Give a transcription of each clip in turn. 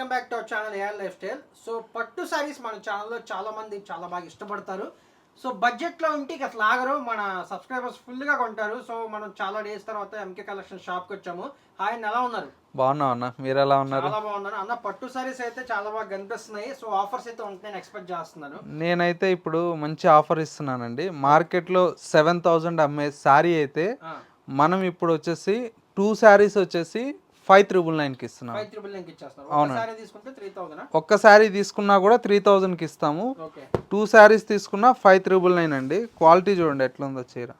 Welcome back to our channel AR lifestyle so పట్టు సారీస్ మన ఛానల్లో చాలా మంది చాలా బాగా ఇష్టపడతారు. సో బడ్జెట్లో ఉంటే ఇక అసలు ఆగరు. మన సబ్స్క్రైబర్స్ ఫుల్గా కొంటారు. సో మనం చాలా డేస్ తర్వాత ఎంకే కలెక్షన్ షాప్కి వచ్చాము. హాయ్ అన్న, ఎలా ఉన్నారు? బాగున్నావు అన్న. మీరు ఎలా ఉన్నారు? చాలా బాగున్నారు అన్న పట్టు సారీస్ అయితే చాలా బాగా కనిపిస్తున్నాయి. సో ఆఫర్స్ అయితే ఉంటాయని ఎక్స్పెక్ట్ చేస్తున్నాను నేనైతే ఇప్పుడు మంచి ఆఫర్ ఇస్తున్నానండి. మార్కెట్లో సెవెన్ థౌజండ్ అమ్మే శారీ అయితే మనం ఇప్పుడు వచ్చేసి టూ శారీస్ వచ్చేసి ఫైవ్ త్రిబుల్ నైన్కి ఇస్తున్నాం. థౌసండ్ ఒక్క శారీ తీసుకున్నా కూడా త్రీ థౌజండ్కి ఇస్తాము. టూ శారీస్ తీసుకున్నా ఫైవ్ త్రిబుల్ నైన్ అండి. క్వాలిటీ చూడండి ఎట్లుందో చీర.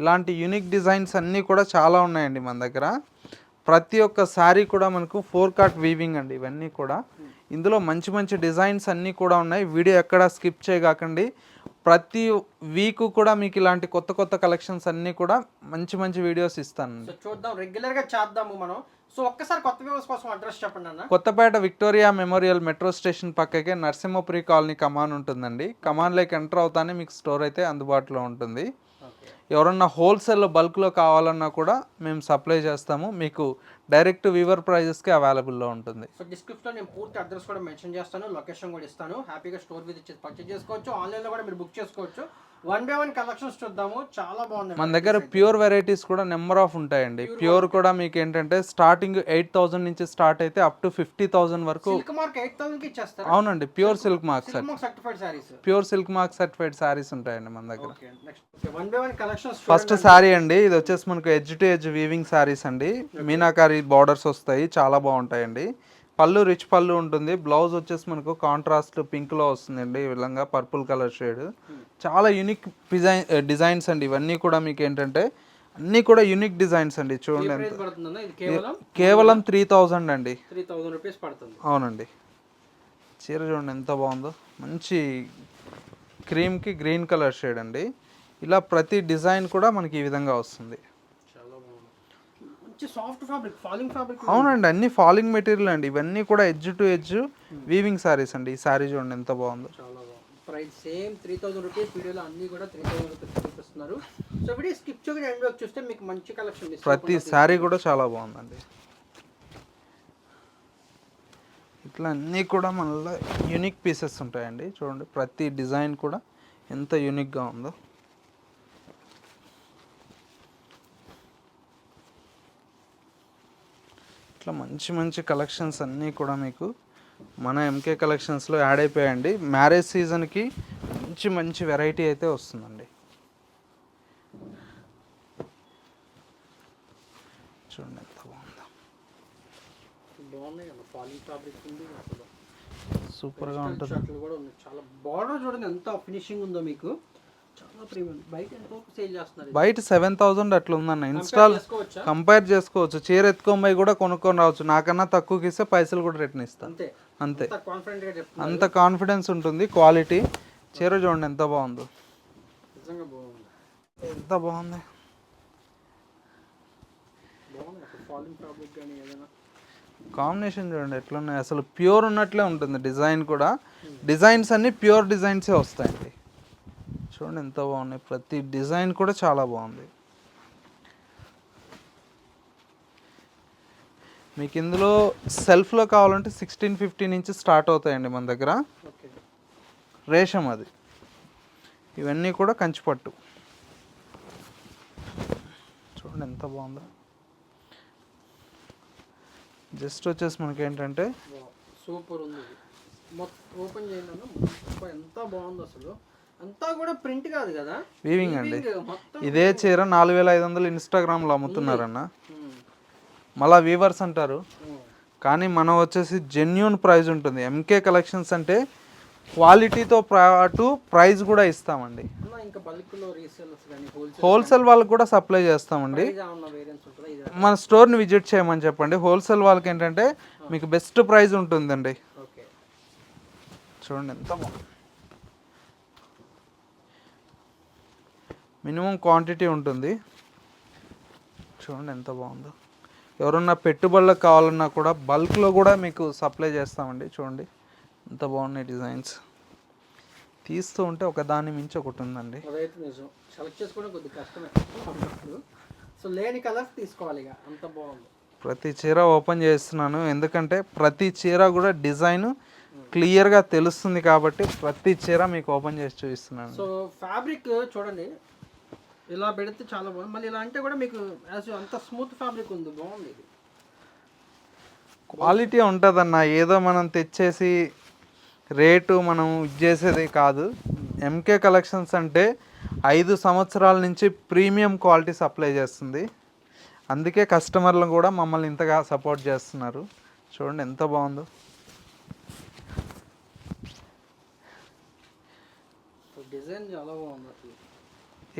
ఇలాంటి యూనిక్ డిజైన్స్ అన్నీ కూడా చాలా ఉన్నాయండి మన దగ్గర. ప్రతి ఒక్క శారీ కూడా మనకు ఫోర్ కాట్ వీవింగ్ అండి ఇవన్నీ కూడా. ఇందులో మంచి మంచి డిజైన్స్ అన్నీ కూడా ఉన్నాయి. వీడియో ఎక్కడ స్కిప్ చేయగాకండి. ప్రతి వీక్ కూడా మీకు ఇలాంటి కొత్త కొత్త కలెక్షన్స్ అన్నీ కూడా మంచి మంచి వీడియోస్ ఇస్తానండి సో చూద్దాం రెగ్యులర్గా చేద్దాము మనం. సో ఒక్కసారి కొత్త వ్యూవర్స్ కోసం అడ్రస్ చెప్పండి అన్న. Kothapet Victoria memorial metro station పక్కకే నరసింహపురి కాలనీ కమాన్ ఉంటుందండి. కమాన్లోకి ఎంటర్ అవుతానే మీకు స్టోర్ అయితే అందుబాటులో ఉంటుంది. ఎవరన్నా హోల్సేల్లో బల్క్లో కావాలన్నా కూడా మేము సప్లై చేస్తాము. మీకు డైరెక్ట్ వీవర్ ప్రైజెస్కి అవైలబుల్లో ఉంటుంది. సో డిస్క్రిప్షన్లో నేను పూర్తి అడ్రస్ కూడా మెన్షన్ చేస్తాను. లొకేషన్ కూడా ఇస్తాను. హ్యాపీగా స్టోర్ విజిట్ పర్చేజ్ చేసుకోవచ్చు. ఆన్లైన్లో కూడా మీరు బుక్ చేసుకోవచ్చు. వన్ బై వన్ కలెక్షన్స్ చూద్దాము. చాలా బాగుంది మన దగ్గర ప్యూర్ వెరైటీస్ కూడా నెంబర్ ఆఫ్ ఉంటాయండి. ప్యూర్ కూడా మీకు ఏంటంటే స్టార్టింగ్ ఎయిట్ థౌసండ్ నుంచి స్టార్ట్ అయితే అప్ టు ఫిఫ్టీ థౌసండ్ వరకు అవునండి pure silk mark certified saris pure silk mark certified saris ఉంటాయండి మన దగ్గర. Okay next one by one collections first sari అండి. ఇది వచ్చేసి మనకు edge to edge weaving saris అండి. మీనాకారి బార్డర్స్ వస్తాయి. చాలా బాగుంటాయండి. పళ్ళు రిచ్ పళ్ళు ఉంటుంది. బ్లౌజ్ వచ్చేసి మనకు కాంట్రాస్ట్ పింక్లో వస్తుందండి. ఈ విధంగా పర్పుల్ కలర్ షేడ్ చాలా యూనిక్ డిజైన్ డిజైన్స్ అండి. ఇవన్నీ కూడా మీకు ఏంటంటే అన్నీ కూడా యూనిక్ డిజైన్స్ అండి. చూడండి కేవలం త్రీ థౌజండ్ అండి. అవునండి. చీర చూడండి ఎంత బాగుందో. మంచి క్రీమ్కి గ్రీన్ కలర్ షేడ్ అండి. ఇలా ప్రతి డిజైన్ కూడా మనకి ఈ విధంగా వస్తుంది. మంచి సాఫ్ట్ ఫ్యాబ్రిక్ ఫాలింగ్ ఫ్యాబ్రిక్ అవునండి అన్ని ఫాలింగ్ మెటీరియల్ అండి. ఇవన్నీ కూడా edge to edge weaving saris అండి. ఈ సారీ చూడండి ఎంత బాగుందో. చాలా బాగుంది. Price same three thousand rupees వీడియోలో అన్ని కూడా త్రీ థౌసండ్ రూపీస్ చూపిస్తున్నారు. సో వీడియో స్కిప్ చేయకుండా ఎండ్ వరకు చూస్తే మీకు మంచి కలెక్షన్ ప్రతి శారీ కూడా చాలా బాగుందండి. ఇట్లా అన్నీ కూడా మనలో యూనిక్ పీసెస్ ఉంటాయండి. చూడండి ప్రతి డిజైన్ కూడా ఎంత యూనిక్గా ఉందో. ఇట్లా మంచి మంచి కలెక్షన్స్ అన్నీ కూడా మీకు మన ఎంకే కలెక్షన్స్లో యాడ్ అయిపోయాయండి. మ్యారేజ్ సీజన్కి మంచి మంచి వెరైటీ అయితే వస్తుందండి. చూడండి ఎంత బాగుందో. సూపర్గా ఉంటుంది. చాలా బార్డర్ చూడండి ఎంత ఫినిషింగ్ ఉందో మీకు. బయట సెవెన్ థౌజండ్ అట్లా ఉందన్న. ఇన్స్టాల్ కంపేర్ చేసుకోవచ్చు? చీర ఎత్తుకొని కూడా కొనుక్కొని రావచ్చు. నాకన్నా తక్కువకి ఇస్తే పైసలు కూడా రిటర్న్ ఇస్తాను అంతే. అంతే. కాన్ఫిడెన్స్ ఉంటుంది. క్వాలిటీ చీర చూడండి ఎంత బాగుందో. ఎంత బాగుంది. కాంబినేషన్ చూడండి ఎట్లున్నాయి. అసలు ప్యూర్ ఉన్నట్లే ఉంటుంది. డిజైన్ కూడా. డిజైన్స్ అన్నీ ప్యూర్ డిజైన్సే వస్తాయండి. చూడండి ఎంత బాగున్నాయి. ప్రతి డిజైన్ కూడా చాలా బాగుంది. మీకు ఇందులో సెల్ఫ్లో కావాలంటే సిక్స్టీన్ ఫిఫ్టీ నుంచి స్టార్ట్ అవుతాయండి మన దగ్గర. రేషం అది. ఇవన్నీ కూడా కంచిపట్టు. చూడండి ఎంత బాగుందో. జస్ట్ వచ్చేసి మనకి ఏంటంటే సూపర్ ఉంది. ఓపెన్ చేయండి. మొత్తం ఎంత బాగుంది అసలు. అంతా కూడా ప్రింట్ కాదు కదా? వీవింగ్ అండి. ఇదే చీర నాలుగు వేల ఐదు వందలు ఇన్స్టాగ్రామ్లో అమ్ముతున్నారన్న. ఉమ్, మళ్ళా వీవర్స్ అంటారు. ఉమ్. కానీ మనం వచ్చేసి జెన్యున్ ప్రైస్ ఉంటుంది. ఎంకే కలెక్షన్స్ అంటే క్వాలిటీతో పాటు ప్రైస్ కూడా ఇస్తామండి. హోల్సేల్ వాళ్ళకి కూడా సప్లై చేస్తామండి. మన స్టోర్ని విజిట్ చేయమని చెప్పండి. హోల్సేల్ వాళ్ళకి ఏంటంటే మీకు బెస్ట్ ప్రైస్ ఉంటుందండి. చూడండి ఎంత మినిమం క్వాంటిటీ ఉంటుంది. చూడండి ఎంత బాగుందో. ఎవరన్నా పెట్టుబడులకు కావాలన్నా కూడా బల్క్లో కూడా మీకు సప్లై చేస్తామండి. చూడండి ఎంత బాగున్నాయి డిజైన్స్. తీస్తూ ఉంటే ఒక దాని మించి ఒకటి ఉందండి. సో లేని కలర్స్ తీసుకోవాలి అంత బాగుంది. ప్రతి చీర ఓపెన్ చేస్తున్నాను. ఎందుకంటే ప్రతి చీర కూడా డిజైన్ క్లియర్గా తెలుస్తుంది కాబట్టి ప్రతి చీర మీకు ఓపెన్ చేసి చూపిస్తున్నాను. సో ఫ్యాబ్రిక్ చూడండి. ఇలా పెడితే చాలా బాగుంది. మళ్ళీ ఇలా అంటే కూడా మీకు యాజ్ అంత స్మూత్ ఫ్యాబ్రిక్ ఉంది. బాగుంది ఇది. క్వాలిటీ ఉంటుందన్న. ఏదో మనం తెచ్చేసి రేటు మనం చేసేది కాదు. ఎంకే కలెక్షన్స్ అంటే ఐదు సంవత్సరాల నుంచి ప్రీమియం క్వాలిటీ సప్లై చేస్తుంది. అందుకే కస్టమర్లు కూడా మమ్మల్ని ఇంతగా సపోర్ట్ చేస్తున్నారు. చూడండి ఎంత బాగుందో. డిజైన్ చాలా బాగుంది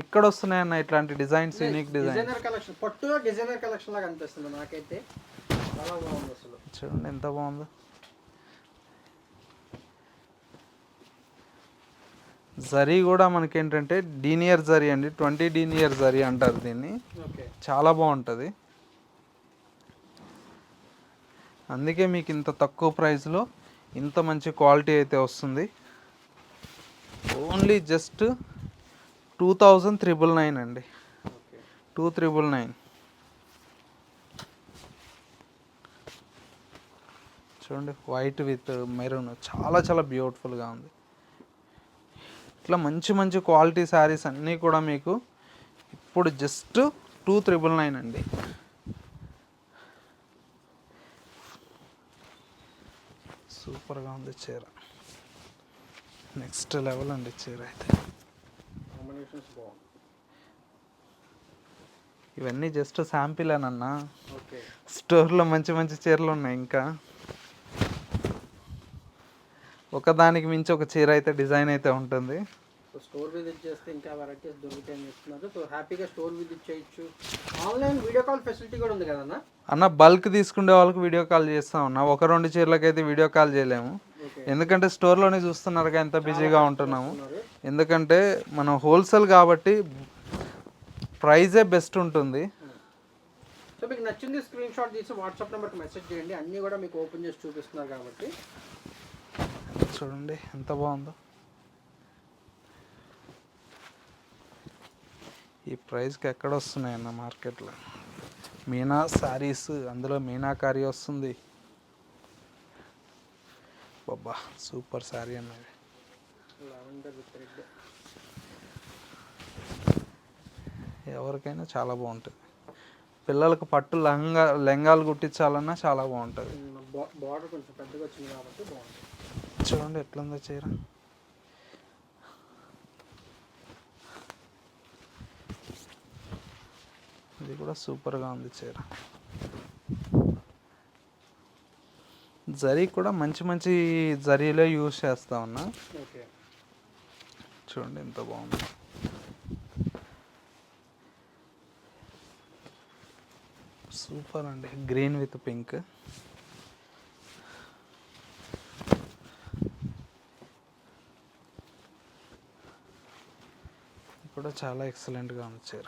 ఇక్కడ వస్తున్నాయన్న ఇట్లాంటి డిజైన్స్ యూనిక్ డిజైన్ కలెక్షన్ పట్టులో డిజైనర్ కలెక్షన్ లాగా అనిపిస్తుంది నాకైతే. చాలా బాగుంది అసలు. చూడండి ఎంత బాగుందో. జరీ కూడా మనకేంటంటే డీనియర్ జరీ అండి ట్వంటీ డీనియర్ జరీ అంటారు దీన్ని. ఓకే. చాలా బాగుంటుంది. అందుకే మీకు ఇంత తక్కువ ప్రైస్లో ఇంత మంచి క్వాలిటీ అయితే వస్తుంది. Only just two thousand triple nine అండి. Two triple nine. చూడండి వైట్ విత్ మెరూన్ చాలా చాలా బ్యూటిఫుల్గా ఉంది. ఇట్లా మంచి మంచి క్వాలిటీ శారీస్ అన్నీ కూడా మీకు ఇప్పుడు జస్ట్ టూ త్రిబుల్ నైన్ అండి. సూపర్గా ఉంది చీర. నెక్స్ట్ లెవెల్ అండి చీర అయితే. కాంబినేషన్స్ బాగుంది ఇవన్నీ జస్ట్ శాంపిల్ అన్నా ఓకే స్టోర్లో మంచి మంచి చీరలు ఉన్నాయి ఇంకా. ఒకదానికి మించి ఒక చీర అయితే డిజైన్ అయితే ఉంటుంది. స్టోర్ విజిట్ చేస్తే ఇంకా వెరైటీస్ దొరుకుతాయని చెప్తున్నారు. సో హ్యాపీగా స్టోర్ విజిట్ చేయొచ్చు. ఆన్లైన్ వీడియో కాల్ ఫెసిలిటీ కూడా ఉంది కదన్నా అన్న? బల్క్ తీసుకునే వాళ్ళకి వీడియో కాల్ చేస్తాం అన్న ఒక రెండు చీరలకైతే వీడియో కాల్ చేయలేము. ఎందుకంటే స్టోర్లోనే చూస్తున్నారు ఎంత బిజీగా ఉంటున్నాము. ఎందుకంటే మనం హోల్సేల్ కాబట్టి ప్రైజే బెస్ట్ ఉంటుంది. సో మీకు నచ్చింది స్క్రీన్ షాట్ తీసి వాట్సాప్ నెంబర్కి మెసేజ్ చేయండి. అన్నీ కూడా మీకు ఓపెన్ చేసి చూపిస్తున్నారు కాబట్టి. చూడండి ఎంత బాగుందో. ఈ ప్రైస్కి ఎక్కడ వస్తున్నాయన్న మార్కెట్లో? మీనా శారీస్ అందులో మీనాకారి వస్తుంది. బాబా సూపర్ శారీ అన్నది. ఎవరికైనా చాలా బాగుంటుంది. పిల్లలకు పట్టు లంగా లెంగాలు కుట్టించాలన్నా చాలా బాగుంటుంది. బార్డర్ కొంచెం పెద్దగా వచ్చింది కాబట్టి బాగుంటుంది చూడండి ఎట్లుందో చీర. ఇది కూడా సూపర్గా ఉంది చీర. జరీ కూడా మంచి మంచి జరీలో యూజ్ చేస్తా ఉన్నా. చూడండి ఎంత బాగుంది. సూపర్ అండి. Green with pink. కూడా చాలా ఎక్సలెంట్గా ఉంది చీర.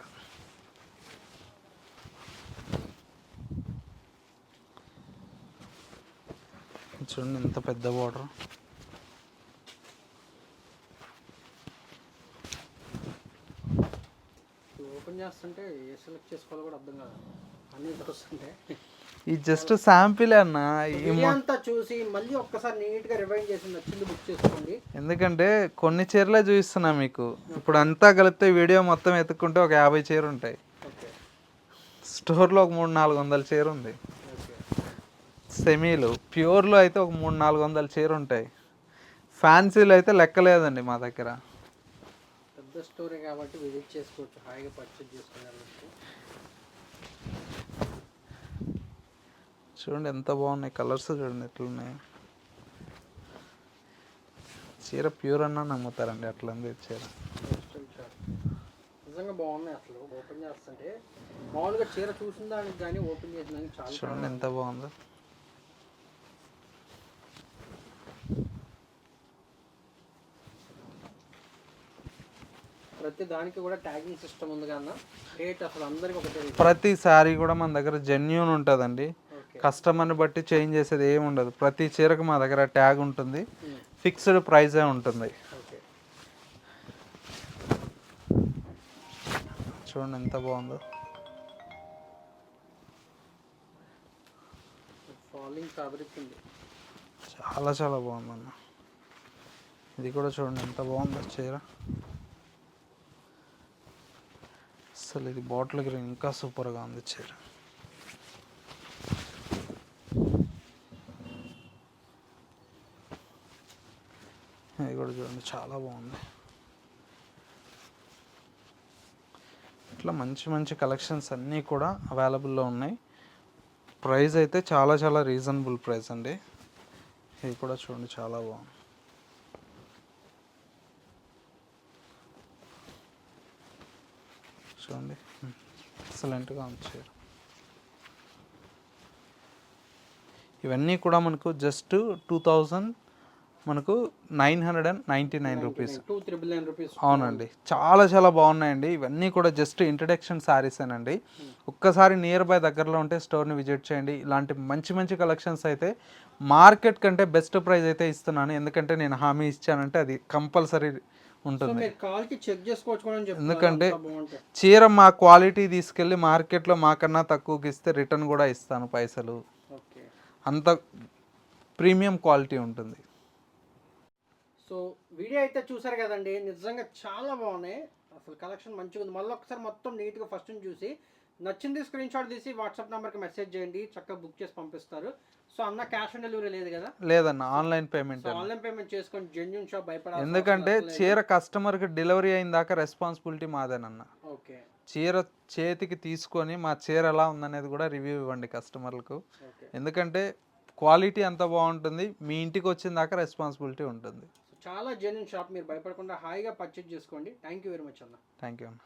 చూడండి ఎంత పెద్ద బార్డర్ ఓపెన్ చేస్తుంటే ఏ సెలెక్ట్ చేసుకోవాలో కూడా అర్థం కాదు. అన్నీ వస్తుంటే. ఈ జస్ట్ శాంపిల్ అన్న. అంతా చూసి మళ్ళీ ఒక్కసారి నీట్గా రివైండ్ చేసి నచ్చింది బుక్ చేసుకోండి. ఎందుకంటే కొన్ని చీరలే చూపిస్తున్నా మీకు. ఇప్పుడు అంతా కలిపితే వీడియో మొత్తం ఎత్తుక్కుంటే ఒక యాభై చీర ఉంటాయి. ఓకే. స్టోర్లో ఒక మూడు నాలుగు వందల చీర ఉంది. సెమీలు. ప్యూర్లో అయితే ఒక మూడు నాలుగు వందల చీర ఉంటాయి ఫ్యాన్సీలు అయితే లెక్కలేదండి మా దగ్గర. పెద్ద స్టోరీ కాబట్టి విజిట్ చేసుకోవచ్చు హాయిగా పర్చేజ్ చేసుకుని వెళ్ళచ్చు చూడండి ఎంత బాగున్నాయి కలర్స్ చూడండి ఎట్లున్నాయి. చీర ప్యూర్ అన్నా నమ్ముతారండి అట్లుంది చీర. నిజంగా బాగున్నాయి అసలు ఓపెన్ చేస్తుంటే. మామూలుగా చీర చూసిన దానికి కానీ ఓపెన్ చేసిన చాలా చూడండి ఎంత బాగుందో. ప్రతి దానికి కూడా ట్యాగింగ్ సిస్టమ్ ఉంది కన్నా రేట్ అసలు అందరికి ఒకటే రేట్ ప్రతి శారీ కూడా మన దగ్గర జెన్యున్ ఉంటుందండి. కస్టమర్ని బట్టి చేంజ్ చేసేది ఏమి ఉండదు. ప్రతి చీరకు మా దగ్గర ట్యాగ్ ఉంటుంది. ఫిక్స్డ్ ప్రైజే ఉంటుంది. చూడండి ఎంత బాగుందో. చాలా చాలా బాగుందన్న. ఇది కూడా చూడండి ఎంత బాగుందో చీర. అసలు ఇది బాటిల్ గ్రీన్ ఇంకా సూపర్గా ఉంది చీర. ఇది కూడా చూడండి చాలా బాగుంది. ఇట్లా మంచి మంచి కలెక్షన్స్ అన్నీ కూడా అవైలబుల్లో ఉన్నాయి. ప్రైస్ అయితే చాలా చాలా రీజనబుల్ ప్రైస్ అండి. ఇది కూడా చూడండి చాలా బాగుంది. చూడండి ఎక్సలెంట్గా ఉంది చీర. ఇవన్నీ కూడా మనకు జస్ట్ టూ థౌజండ్ మనకు nine hundred and ninety nine rupees అవునండి. చాలా చాలా బాగున్నాయండి. ఇవన్నీ కూడా జస్ట్ ఇంట్రడక్షన్ శారీసేనండి ఒక్కసారి నియర్ బై దగ్గరలో ఉంటే స్టోర్ని విజిట్ చేయండి. ఇలాంటి మంచి మంచి కలెక్షన్స్ అయితే మార్కెట్ కంటే బెస్ట్ ప్రైస్ అయితే ఇస్తున్నాను. ఎందుకంటే నేను హామీ ఇచ్చానంటే అది కంపల్సరీ ఉంటుంది. ఎందుకంటే చీర మా క్వాలిటీ తీసుకెళ్ళి మార్కెట్లో మాకన్నా తక్కువకి ఇస్తే రిటర్న్ కూడా ఇస్తాను పైసలు. అంత ప్రీమియం క్వాలిటీ ఉంటుంది. సో వీడియో అయితే చూసారు కదండి. నిజంగా చాలా బాగున్నాయి. అసలు కలెక్షన్ మంచిగా ఉంది మళ్ళీ ఒకసారి మొత్తం నీట్గా ఫస్ట్ నుంచి చూసి నచ్చింది స్క్రీన్ షాట్ తీసి వాట్సాప్ నెంబర్కి మెసేజ్ చేయండి. చక్కగా బుక్ చేసి పంపిస్తారు. సో అన్న క్యాష్ ఆన్ డెలివరీ లేదు కదా? లేదన్న ఆన్లైన్ పేమెంట్ ఆన్లైన్ పేమెంట్ చేసుకొని జెన్యున్ షాప్ భయపడాలి ఎందుకంటే చీర కస్టమర్కి డెలివరీ అయిన దాకా రెస్పాన్సిబిలిటీ మాదేనన్న. ఓకే. చీర చేతికి తీసుకొని మా చీర ఎలా ఉందనేది కూడా రివ్యూ ఇవ్వండి కస్టమర్లకు ఎందుకంటే క్వాలిటీ అంత బాగుంటుంది మీ ఇంటికి వచ్చిన దాకా రెస్పాన్సిబిలిటీ ఉంటుంది. చాలా జెన్యున్ షాప్ మీరు భయపడకుండా హాయిగా పర్చేజ్ చేసుకోండి. థ్యాంక్ యూ వెరీ మచ్ అన్న. థ్యాంక్ యూ అన్న.